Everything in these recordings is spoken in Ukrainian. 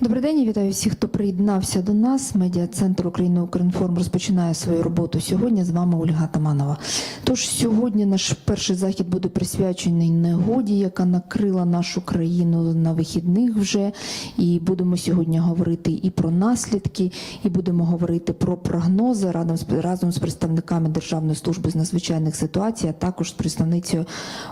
Добрий день, і вітаю всіх, хто приєднався до нас. Медіа-центр України Укрінформ розпочинає свою роботу сьогодні. З вами Ольга Таманова. Тож сьогодні наш перший захід буде присвячений негоді, яка накрила нашу країну на вихідних вже. І будемо сьогодні говорити і про наслідки, і будемо говорити про прогнози разом з разом з представниками Державної служби з надзвичайних ситуацій, а також з представницею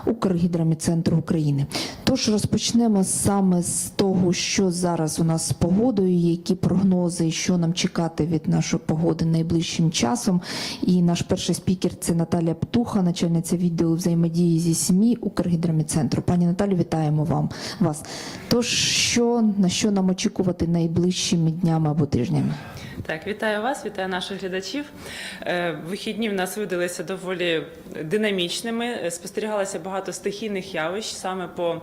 Укргідроміцентру України. Тож розпочнемо саме з того, що зараз у нас з погодою, які прогнози, що нам чекати від нашої погоди найближчим часом. І наш перший спікер це Наталія Птуха, начальниця відділу взаємодії зі СМІ Укргідроміцентру. Пані Наталю, вітаємо вам вас. Тож, що на що нам очікувати найближчими днями або тижнями? Так, вітаю вас, вітаю наших глядачів. Е, Вихідні в нас видалися доволі динамічними. Е, Спостерігалося багато стихійних явищ саме по.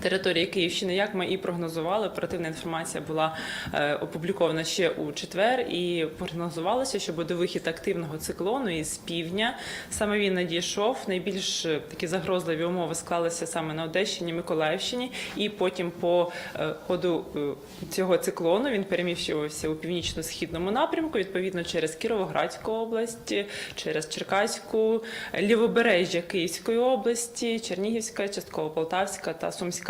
Території Київщини, як ми і прогнозували, оперативна інформація була е, опублікована ще у четвер, і прогнозувалося, що буде вихід активного циклону із півдня. Саме він надійшов. Найбільш е, такі загрозливі умови склалися саме на Одещині, Миколаївщині, і потім по е, ходу цього циклону він переміщувався у північно-східному напрямку, відповідно через Кіровоградську область, через Черкаську, лівобережжя Київської області, Чернігівська, частково Полтавська та Сумська.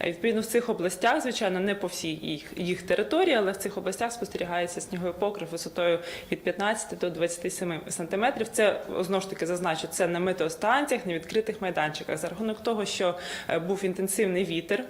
Е, Відповідно, в цих областях, звичайно, не по всій їх, їх території, але в цих областях спостерігається сніговий покрив висотою від 15 до 27 сантиметрів. Це знову ж таки зазначу, це на метеостанціях, на відкритих майданчиках. За рахунок того, що е, був інтенсивний вітер.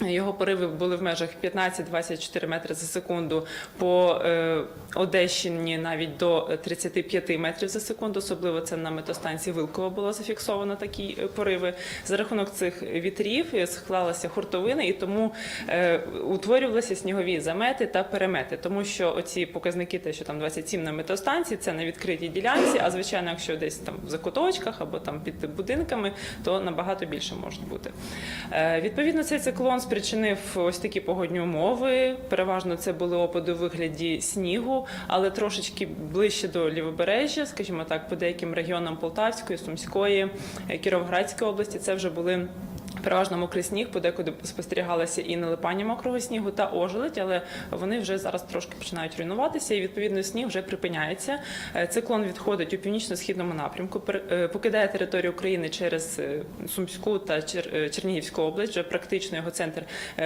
Його пориви були в межах 15-24 метри за секунду по е, Одещині навіть до 35 метрів за секунду. Особливо це на метостанції Вилково було зафіксовано такі е, пориви. За рахунок цих вітрів е, склалася хуртовина, і тому е, утворювалися снігові замети та перемети. Тому що оці показники, те, що там 27 на метостанції, це на відкритій ділянці. А звичайно, якщо десь там в закуточках або там під будинками, то набагато більше можуть бути. Е, відповідно, цей циклон спричинив ось такі погодні умови. Переважно це були опади у вигляді снігу, але трошечки ближче до лівобережжя, скажімо так, по деяким регіонам Полтавської, Сумської, е, Кіровоградської області. Це вже були. Переважно мокрий сніг, подекуди спостерігалося і налипання мокрого снігу та ожеледь, але вони вже зараз трошки починають руйнуватися, і відповідно сніг вже припиняється. Е, Циклон відходить у північно-східному напрямку, е, покидає територію України через е, Сумську та Чер- Чернігівську область. Вже практично його центр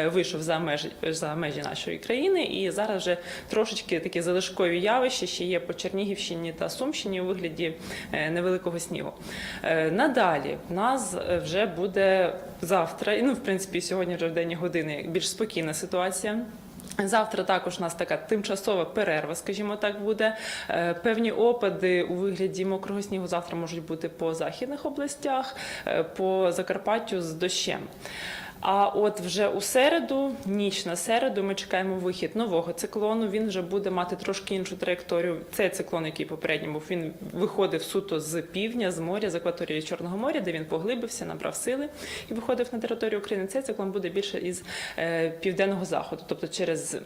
вийшов за межі за межі нашої країни, і зараз вже трошечки такі залишкові явища ще є по Чернігівщині та Сумщині у вигляді невеликого снігу. Надалі в нас вже буде завтра, і ну в принципі сьогодні вже в денні години більш спокійна ситуація. Завтра також у нас така тимчасова перерва, скажімо так, буде. Е, Певні опади у вигляді мокрого снігу завтра можуть бути по західних областях, е, по Закарпаттю з дощем. А от вже у середу, ніч на середу, ми чекаємо вихід нового циклону. Він вже буде мати трошки іншу траєкторію. Цей циклон, який попередній був, він виходив суто з півдня, з моря, з акваторії Чорного моря, де він поглибився, набрав сили і виходив на територію України. Цей циклон буде більше із е, південного заходу, тобто через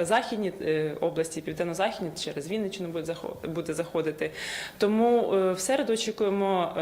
західні е, області, південно-західні, через Вінниччину буде заход- заходити. Тому е, в середу очікуємо.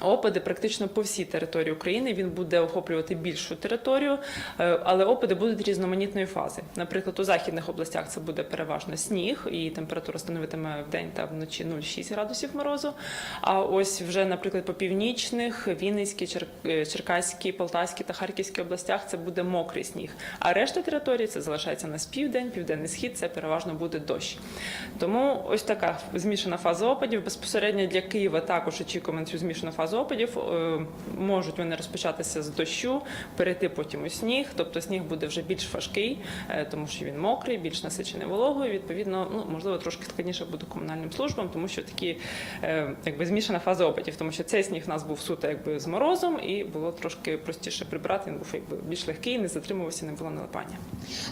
Опади практично по всій території України. Він буде охоплювати більшу територію, е, але опади будуть різноманітної фази. Наприклад, у західних областях це буде переважно сніг, і температура становитиме в день та вночі 0,6 градусів морозу. А ось вже, наприклад, по північних, Вінницькій, е, Черкаській, Полтавській та Харківській областях це буде мокрий сніг. А решта території це залишається на південь, південний схід. Це переважно буде дощ. Тому ось така змішана фаза опадів. Безпосередньо для Києва також очікуємо цю змішану фазу опадів. Е, Можуть вони розпочатися з дощу, перейти потім у сніг. Тобто сніг буде вже більш важкий, е, тому що він мокрий, більш насичений вологою. Відповідно, ну можливо, трошки складніше буде комунальним службам, тому що такі е, якби змішана фаза опадів, тому що цей сніг у нас був суто якби з морозом, і було трошки простіше прибрати. Він був якби більш легкий, не затримувався, не було налипання.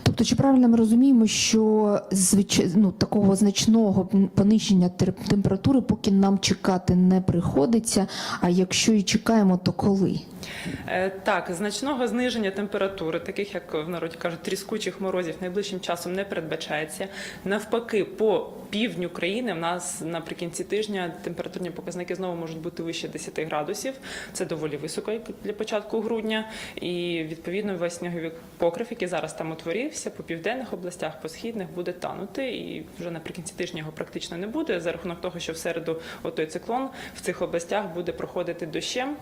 Тобто, чи правильно ми розуміємо, що звич... ну, такого значного пониження тер- температури поки нам чекати не приходиться, а якщо і чекаємо, то коли? Е, Так, значного зниження температури, таких як в народі кажуть, тріскучих морозів найближчим часом не передбачається. Навпаки, по півдню країни в нас наприкінці тижня температурні показники знову можуть бути вище 10 градусів. Це доволі високо для початку грудня. І відповідно весь сніговий покрив, який зараз там утворився, по південних областях, по східних буде танути. І вже наприкінці тижня його практично не буде за рахунок того, що в середу отой циклон в цих областях буде проходити дощем.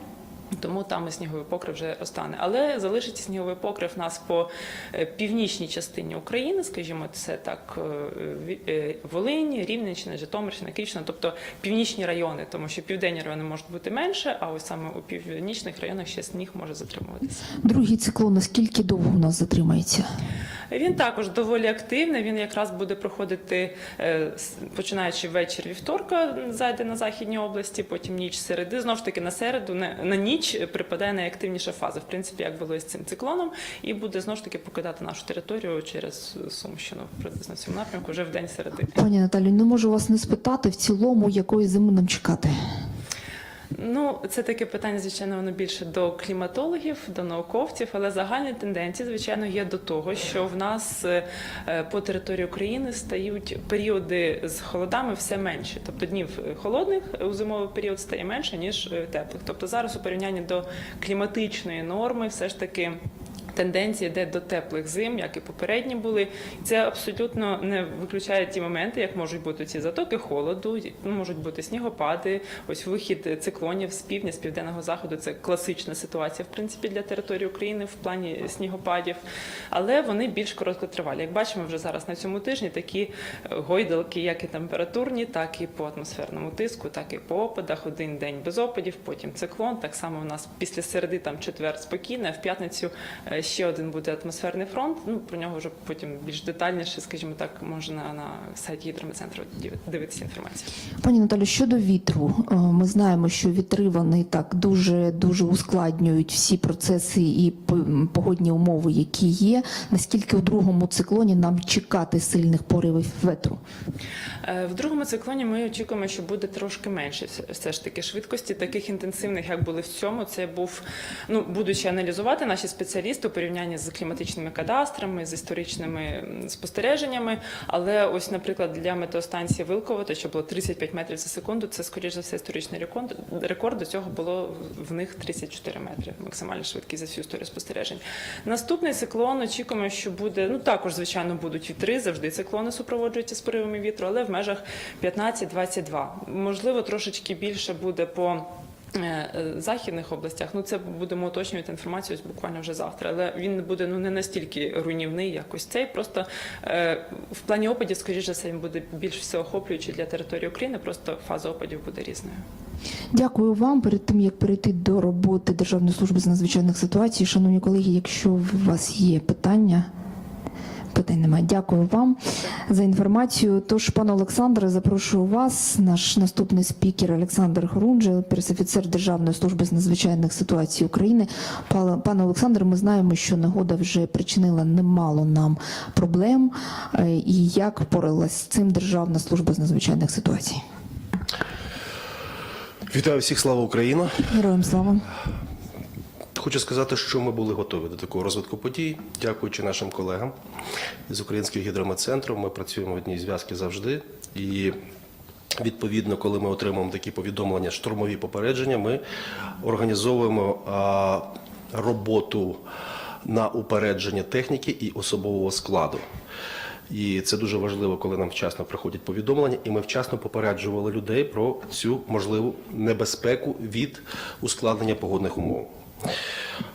Тому там і сніговий покрив вже розтане. Але залишиться сніговий покрив нас по е, північній частині України, скажімо, це так е, е, Волинь, Рівненщина, Житомирщина, Київщина, тобто північні райони, тому що південні райони можуть бути менше, а ось саме у північних районах ще сніг може затримуватися. Другий циклон наскільки довго у нас затримається? Він також доволі активний. Він якраз буде проходити е, починаючи вечір вівторка, зайде на західній області, потім ніч середи. Знову ж таки на середу, на ніч припадає найактивніша фаза. В принципі, як було з цим циклоном, і буде знову ж таки покидати нашу територію через Сумщину, приблизно в цьому напрямку, вже в день середи. Пані Наталю, не можу вас не спитати в цілому, якої зими нам чекати. Ну, це таке питання, звичайно, воно більше до кліматологів, до науковців, але загальні тенденції, звичайно, є до того, що в нас е, по території України стають періоди з холодами все менше. Тобто днів е, холодних у зимовий період стає менше, ніж е, теплих. Тобто зараз у порівнянні до кліматичної норми все ж таки. Тенденція йде до теплих зим, як і попередні були. І Це абсолютно не виключає ті моменти, як можуть бути ці затоки холоду, ну, можуть бути снігопади, ось вихід циклонів з півдня, з південного заходу. Це класична ситуація, в принципі, для території України в плані снігопадів, але вони більш короткотривалі. Як бачимо, вже зараз на цьому тижні такі е, гойдалки, як і температурні, так і по атмосферному тиску, так і по опадах. Один день без опадів, потім циклон. Так само у нас після середи там четвер спокійно, а в п'ятницю е, ще один буде атмосферний фронт. Ну про нього вже потім більш детальніше, скажімо так, можна на сайті гідрометцентру дивитися інформацію. Пані Наталю, щодо вітру, е, ми знаємо, що вітри вони так дуже дуже ускладнюють всі процеси і погодні умови, які є. Наскільки у другому циклоні нам чекати сильних поривів ветру? Е, В другому циклоні ми очікуємо, що буде трошки менше все- все ж таки швидкості, таких інтенсивних, як були в цьому. Це був, ну будучи аналізувати наші спеціалісти у порівнянні з кліматичними кадастрами, з історичними спостереженнями. Але ось, наприклад, для метеостанції Вилково, що було 35 метрів за секунду, це скоріш за все історичний рекорд. Рекорд до цього було в них 34 метри, максимальна швидкість за всю історію спостережень. Наступний циклон очікуємо, що буде ну також, звичайно, будуть вітри. Завжди циклони супроводжуються з поривами вітру, але в межах 15-22. Можливо, трошечки більше буде по. Е, е, Західних областях, ну це будемо уточнювати інформацію буквально вже завтра, але він буде ну не настільки руйнівний, як ось цей. Просто е, в плані опадів, скоріш за все, він буде більш всеохоплюючий для території України. Просто фаза опадів буде різною. Дякую вам. Перед тим як перейти до роботи Державної служби з надзвичайних ситуацій, шановні колеги, якщо у вас є питання. Питань немає. Дякую вам за інформацію. Тож, пане Олександре, запрошую вас. Наш наступний спікер Олександр Хорунжий, пресофіцер Державної служби з надзвичайних ситуацій України. Пане- Олександре, ми знаємо, що негода вже причинила немало нам проблем. Е, І як впоралась з цим Державна служба з надзвичайних ситуацій? Вітаю всіх, слава Україна! Героям слава. Хочу сказати, що ми були готові до такого розвитку подій, дякуючи нашим колегам з Українського гідрометцентру. Ми працюємо в одній зв'язки завжди. І відповідно, коли ми отримуємо такі повідомлення, штурмові попередження, ми організовуємо а, роботу на упередження техніки і особового складу. І це дуже важливо, коли нам вчасно приходять повідомлення, і ми вчасно попереджували людей про цю можливу небезпеку від ускладнення погодних умов.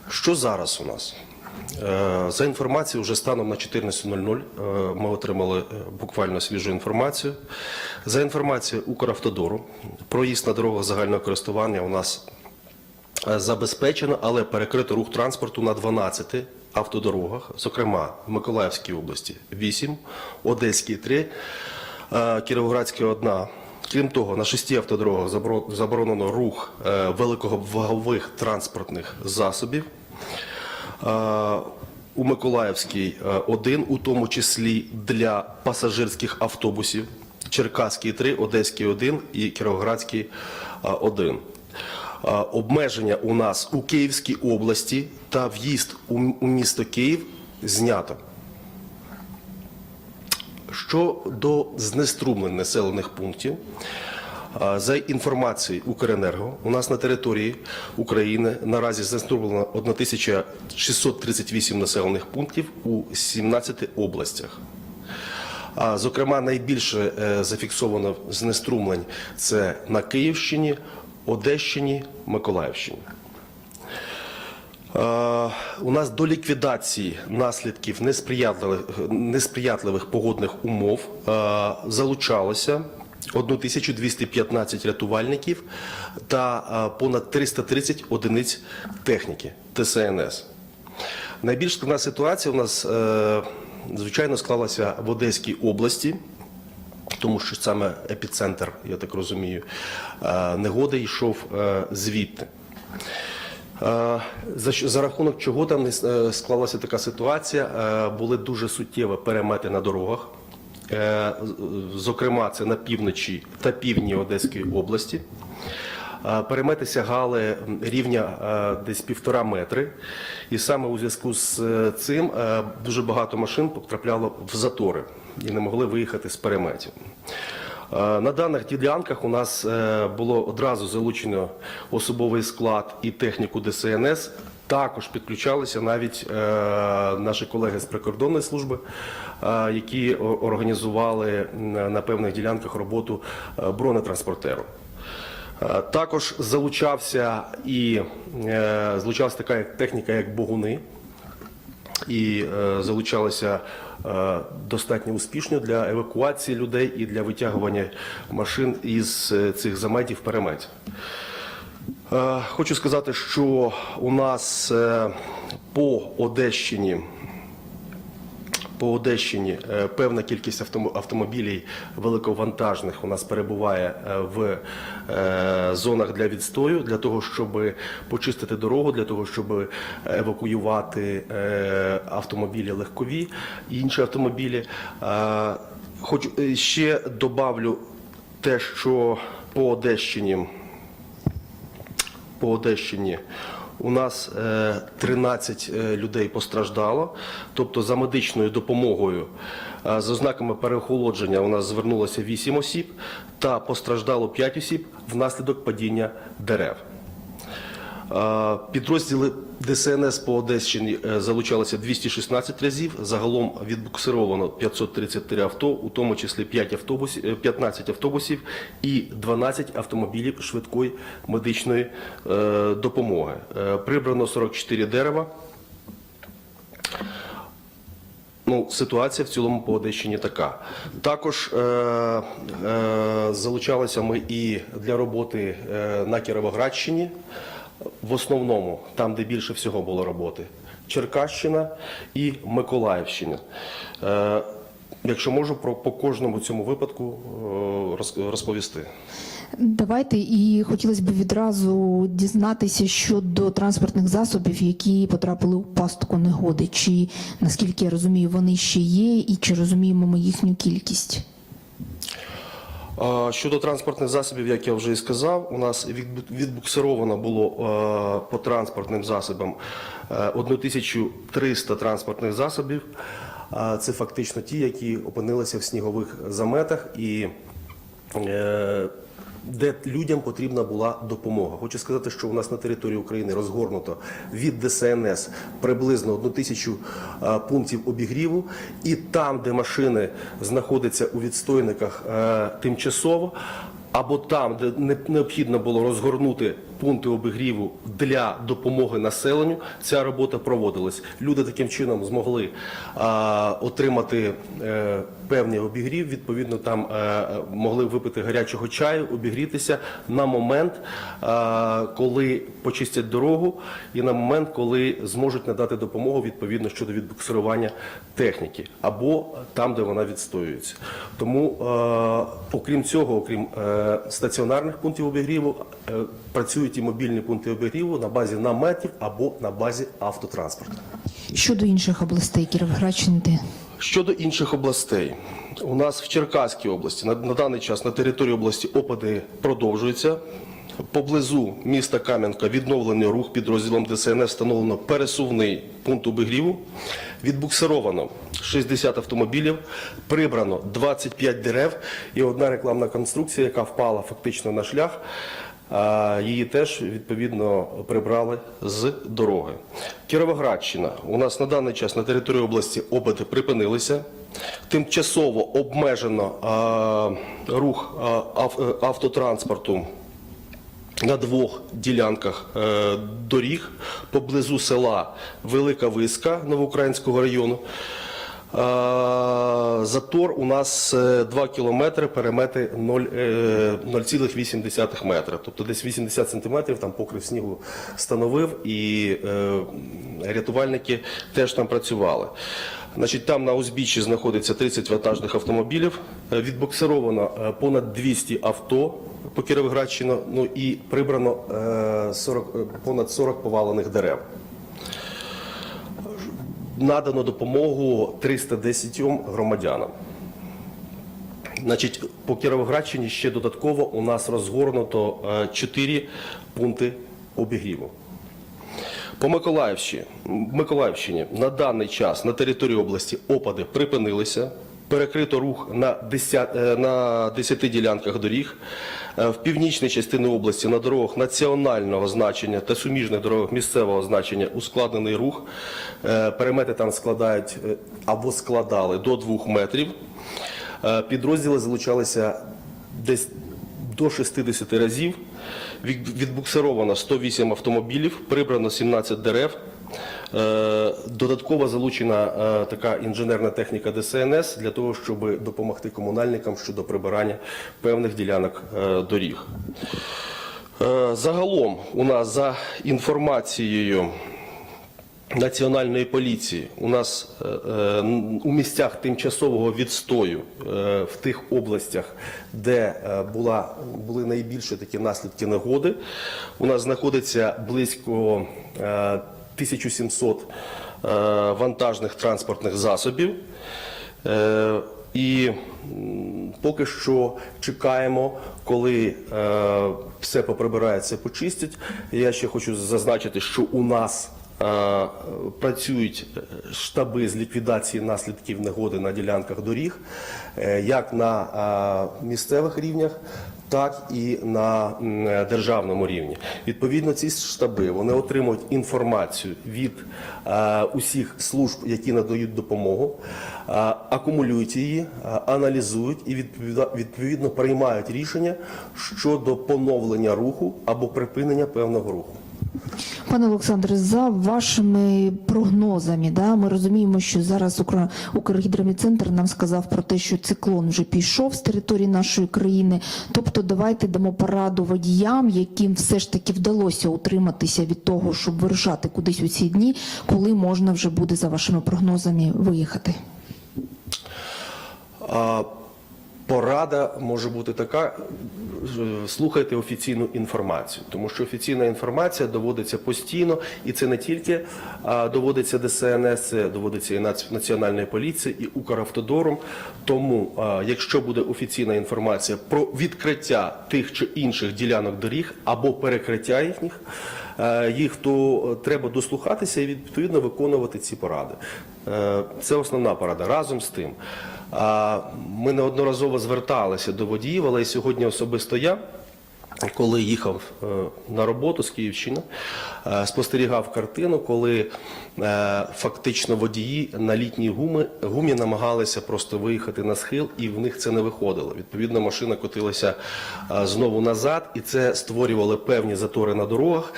Що зараз у нас? Е, За інформацією, вже станом на 14.00 е, ми отримали е, буквально свіжу інформацію. За інформацією Укравтодору, проїзд на дорогах загального користування у нас забезпечено, але перекрито рух транспорту на 12 автодорогах, зокрема в Миколаївській області 8, Одеській 3, е, Кіровоградській 1. Крім того, на шести автодорогах заборонено рух е, великовагових транспортних засобів. Е, У Миколаївській е, один, у тому числі для пасажирських автобусів, Черкаський 3, Одеський 1 і Кіровоградський 1. Е, Обмеження у нас у Київській області та в'їзд у місто Київ знято. Щодо знеструмлень населених пунктів, за інформацією Укренерго, у нас на території України наразі знеструмлено 1638 населених пунктів у 17 областях. А, Зокрема, найбільше е, зафіксовано знеструмлень це на Київщині, Одещині, Миколаївщині. Е, У нас до ліквідації наслідків несприятливих, несприятливих погодних умов е, залучалося 1215 рятувальників та е, понад 330 одиниць техніки ТСНС. Найбільш складна ситуація у нас, звичайно, склалася в Одеській області. Тому що саме епіцентр, я так розумію, негоди йшов звідти. Е, За, за рахунок чого там е, склалася така ситуація? Е, Були дуже суттєві перемети на дорогах. Зокрема, це на півночі та півдні Одеської області. Перемети сягали рівня десь півтора метри, і саме у зв'язку з цим дуже багато машин потрапляло в затори і не могли виїхати з переметів. Е, На даних ділянках у нас е, було одразу залучено особовий склад і техніку ДСНС. Також підключалися навіть е, наші колеги з прикордонної служби, які організували на певних ділянках роботу бронетранспортеру. Також залучався і залучалася така техніка, як богуни, і залучалися достатньо успішно для евакуації людей і для витягування машин із е, цих заметів переметів. Е, Хочу сказати, що у нас е, по Одещині по Одещині е, певна кількість автомобілів великовантажних у нас перебуває е, в е, зонах для відстою, для того, щоб почистити дорогу, для того, щоб евакуювати автомобілі легкові і інші автомобілі. Хочу е, ще добавлю те, що по Одещині по Одещині у нас е, 13 е, людей постраждало. Тобто за медичною допомогою е, з ознаками переохолодження у нас звернулося 8 осіб та постраждало 5 осіб внаслідок падіння дерев. Е, Підрозділи ДСНС по Одещині е, залучалися 216 разів. Загалом відбуксировано 533 авто, у тому числі 5 автобусів, е, 15 автобусів і 12 автомобілів швидкої медичної е, допомоги. Е, Прибрано 44 дерева. Ну, ситуація в цілому по Одещині така. Також е, е, залучалися ми і для роботи е, на Кіровоградщині. В основному, там, де більше всього було роботи, Черкащина і Миколаївщина. Е, якщо можу, про по кожному цьому випадку е, розповісти. Давайте і хотілося б відразу дізнатися щодо транспортних засобів, які потрапили у пастку негоди. Чи наскільки я розумію, вони ще є, і чи розуміємо ми їхню кількість? Щодо транспортних засобів, як я вже і сказав, у нас відбу- відбуксировано було е, по транспортним засобам е, 1300 транспортних засобів. Це фактично ті, які опинилися в снігових заметах і е, де людям потрібна була допомога. Хочу сказати, що у нас на території України розгорнуто від ДСНС приблизно одну тисячу е, пунктів обігріву, і там, де машини знаходяться у відстойниках е, тимчасово. Або там, де необхідно було розгорнути пункти обігріву для допомоги населенню, ця робота проводилась. Люди таким чином змогли а, отримати е, певний обігрів. Відповідно, там е, могли випити гарячого чаю, обігрітися на момент, е, коли почистять дорогу, і на момент, коли зможуть надати допомогу відповідно щодо відбуксирування техніки, або там, де вона відстоюється. Тому, е, окрім цього, окрім е, стаціонарних пунктів обігріву, е, працюють і мобільні пункти обігріву на базі наметів або на базі автотранспорту. Щодо інших областей Кіровоградщини, де? Щодо інших областей, у нас в Черкаській області на, на даний час на території області опади продовжуються. Поблизу міста Кам'янка відновлений рух підрозділом ДСНС встановлено пересувний пункт обігріву. Відбуксировано 60 автомобілів, прибрано 25 дерев і одна рекламна конструкція, яка впала фактично на шлях. А, Її теж відповідно прибрали з дороги. Кіровоградщина. У нас на даний час на території області опити припинилися. Тимчасово обмежено а, рух а, е, автотранспорту на двох ділянках е, доріг поблизу села Велика Виска Новоукраїнського району. Е, Затор у нас е, 2 кілометри, перемети 0, е, 0,8 метра. Тобто десь 80 сантиметрів там покрив снігу становив і е, рятувальники теж там працювали. Значить, там на узбіччі знаходиться 30 вантажних автомобілів. Е, Відбуксировано е, понад 200 авто по Кіровоградщину, ну і прибрано е, 40, е, понад 40 повалених дерев. Надано допомогу 310 громадянам. Значить, по Кіровоградщині ще додатково у нас розгорнуто 4 пункти обігріву. По Миколаївщині, Миколаївщині на даний час на території області опади припинилися. Перекрито рух на 10, е, на 10 ділянках доріг. Е, В північній частині області на дорогах національного значення та суміжних дорогах місцевого значення ускладнений рух. Е, Перемети там складають або складали до 2 метрів. Підрозділи залучалися десь до 60 разів. Від- Відбуксировано 108 автомобілів, прибрано 17 дерев. Е, Додатково залучена е, така інженерна техніка ДСНС для того, щоб допомогти комунальникам щодо прибирання певних ділянок е, доріг. Загалом у нас за інформацією Національної поліції у нас у місцях тимчасового відстою в тих областях, де була, були найбільші такі наслідки негоди, у нас знаходиться близько 1700 е, вантажних транспортних засобів. Е, І поки що чекаємо, коли е, все поприбирається, почистять. Я ще хочу зазначити, що у нас працюють штаби з ліквідації наслідків негоди на ділянках доріг, як на місцевих рівнях, так і на державному рівні. Відповідно, ці штаби вони отримують інформацію від е, усіх служб, які надають допомогу, е, акумулюють її, е, аналізують і відповіда- відповідно приймають рішення щодо поновлення руху або припинення певного руху. Пане Олександре, за вашими прогнозами, да, ми розуміємо, що зараз Укр... Укргідромедцентр нам сказав про те, що циклон вже пішов з території нашої країни. Тобто, давайте дамо пораду водіям, яким все ж таки вдалося утриматися від того, щоб вирушати кудись у ці дні, коли можна вже буде за вашими прогнозами виїхати. А, Порада може бути така: е, слухайте офіційну інформацію, тому що офіційна інформація доводиться постійно, і це не тільки доводиться ДСНС, це доводиться і Нац- Національною поліцією, і Укравтодором. Тому, якщо буде офіційна інформація про відкриття тих чи інших ділянок доріг або перекриття їхніх, е, їх то е, треба дослухатися і відповідно виконувати ці поради. Е, Це основна порада. Разом з тим. Ми неодноразово зверталися до водіїв, але і сьогодні особисто я. Коли їхав е, на роботу з Київщини, е, спостерігав картину, коли е, фактично водії на літній гумі, гумі намагалися просто виїхати на схил, і в них це не виходило. Відповідно, машина котилася знову назад, і це створювало певні затори на дорогах.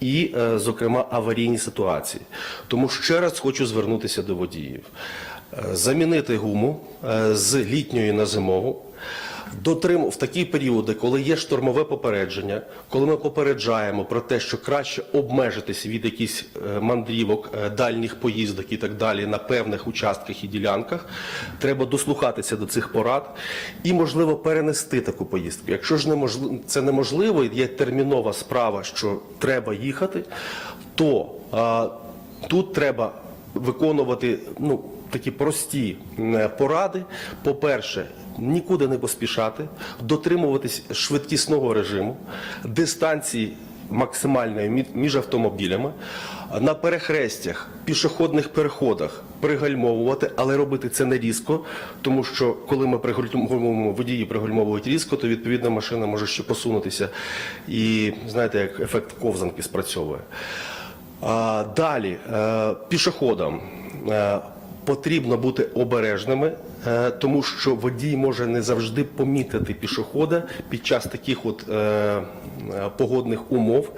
І, зокрема, аварійні ситуації. Тому ще раз хочу звернутися до водіїв. Е, Замінити гуму е, з літньої на зимову, Дотрим в такі періоди, коли є штормове попередження, коли ми попереджаємо про те, що краще обмежитись від якихось е, мандрівок, дальніх поїздок і так далі на певних участках і ділянках, треба дослухатися до цих порад і, можливо, перенести таку поїздку. Якщо ж неможливо, це неможливо, є термінова справа, що треба їхати, то а, тут треба виконувати ну, такі прості е, поради. По-перше, нікуди не поспішати, дотримуватись швидкісного режиму, дистанції максимальної між автомобілями, на перехрестях, пішохідних переходах пригальмовувати, але робити це не різко, тому що коли ми пригальмовуємо, водії пригальмовують різко, то відповідно машина може ще посунутися. І знаєте, як ефект ковзанки спрацьовує. Далі е, пішоходам е, потрібно бути обережними, е, тому що водій може не завжди помітити пішохода під час таких от е, е, погодних умов.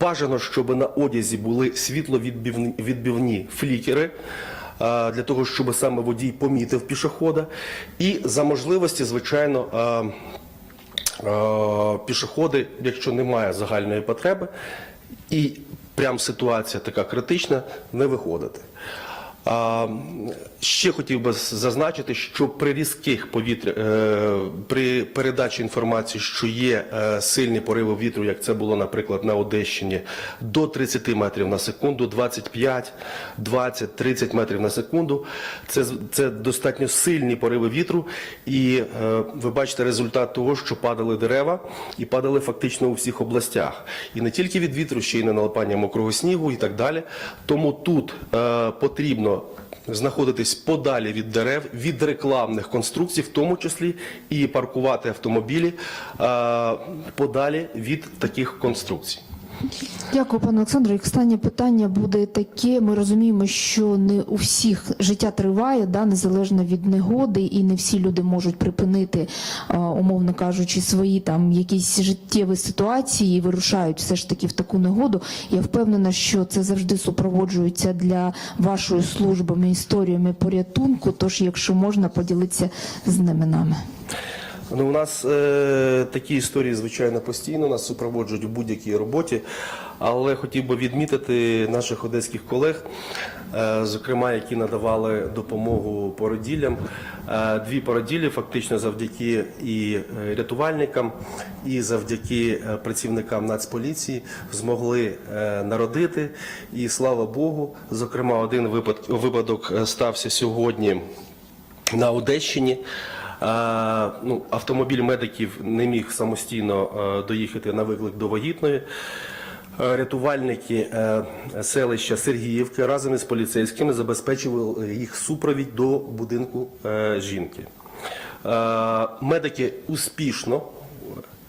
Бажано, щоб на одязі були світловідбивні флікери. Для того щоб саме водій помітив пішохода, і за можливості, звичайно, пішоходи, якщо немає загальної потреби, і прям ситуація така критична, не виходити. А, ще хотів би зазначити, що при різких повітря, е, при передачі інформації, що є е, сильні пориви вітру, як це було, наприклад, на Одещині, до 30 метрів на секунду, 25, 20, 30 метрів на секунду, це, це достатньо сильні пориви вітру, і е, ви бачите результат того, що падали дерева і падали фактично у всіх областях. І не тільки від вітру, ще й на налипання мокрого снігу і так далі. Тому тут е, потрібно знаходитись подалі від дерев, від рекламних конструкцій, в тому числі і паркувати автомобілі е, подалі від таких конструкцій. Дякую, пане Олександре. І Останнє питання буде таке. Ми розуміємо, що не у всіх життя триває, да, незалежно від негоди, і не всі люди можуть припинити, умовно кажучи, свої там якісь життєві ситуації і вирушають все ж таки в таку негоду. Я впевнена, що це завжди супроводжується для вашої служби історіями порятунку. Тож, якщо можна, поділитися з ними нами. Ну, у нас е, такі історії, звичайно, постійно нас супроводжують у будь-якій роботі. Але хотів би відмітити наших одеських колег, е, зокрема, які надавали допомогу породіллям. Е, дві породілі, фактично, завдяки і е, рятувальникам, і завдяки е, працівникам Нацполіції змогли е, народити. І слава Богу, зокрема, один випадок е, стався сьогодні на Одещині. Ну, автомобіль медиків не міг самостійно е, доїхати на виклик до вагітної. Е, Рятувальники е, селища Сергіївки разом із поліцейськими забезпечували їх супровід до будинку жінки. Медики успішно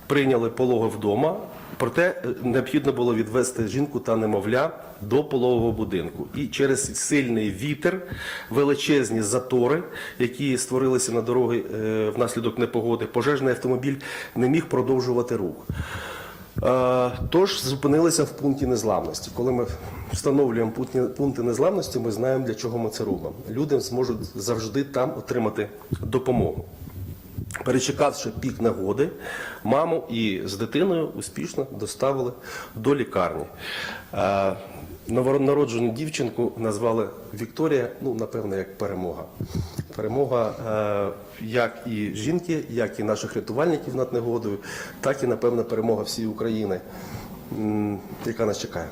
прийняли пологи вдома, проте е, необхідно було відвести жінку та немовля до пологового будинку. І через сильний вітер, величезні затори, які створилися на дороги е, внаслідок непогоди, пожежний автомобіль не міг продовжувати рух. Е, Тож зупинилися в пункті незламності. Коли ми встановлюємо пункти незламності, ми знаємо, для чого ми це робимо. Люди зможуть завжди там отримати допомогу. Перечекавши пік нагоди, маму і з дитиною успішно доставили до лікарні. Е, Новонароджену дівчинку назвали Вікторія, ну, напевно, як перемога. Перемога е, як і жінки, як і наших рятувальників над негодою, так і, напевно, перемога всієї України, яка нас чекає.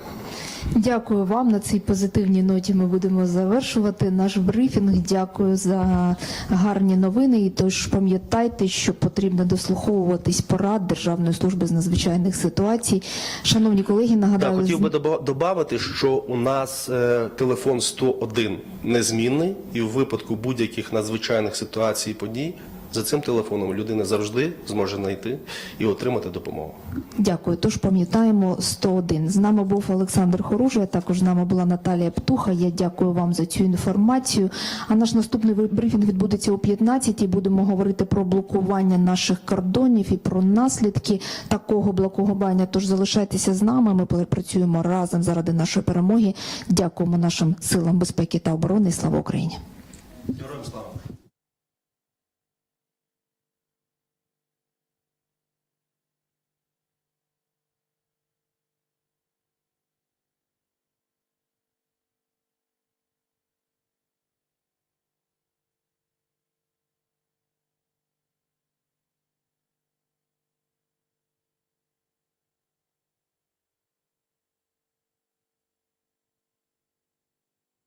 Дякую вам на цій позитивній ноті. Ми будемо завершувати наш брифінг. Дякую за гарні новини. І тож пам'ятайте, що потрібно дослуховуватись порад Державної служби з надзвичайних ситуацій. Шановні колеги, Так, нагадаю, хотів би додати, що у нас е, телефон 101 незмінний, і в випадку будь-яких надзвичайних ситуацій і подій за цим телефоном людина завжди зможе знайти і отримати допомогу. Дякую. Тож пам'ятаємо 101. З нами був Олександр Хоружий, а також з нами була Наталія Птуха. Я дякую вам за цю інформацію. А наш наступний брифінг відбудеться о 15 Будемо говорити про блокування наших кордонів і про наслідки такого блокування. Тож залишайтеся з нами. Ми працюємо разом заради нашої перемоги. Дякуємо нашим силам безпеки та оборони. Слава Україні! Героям слава!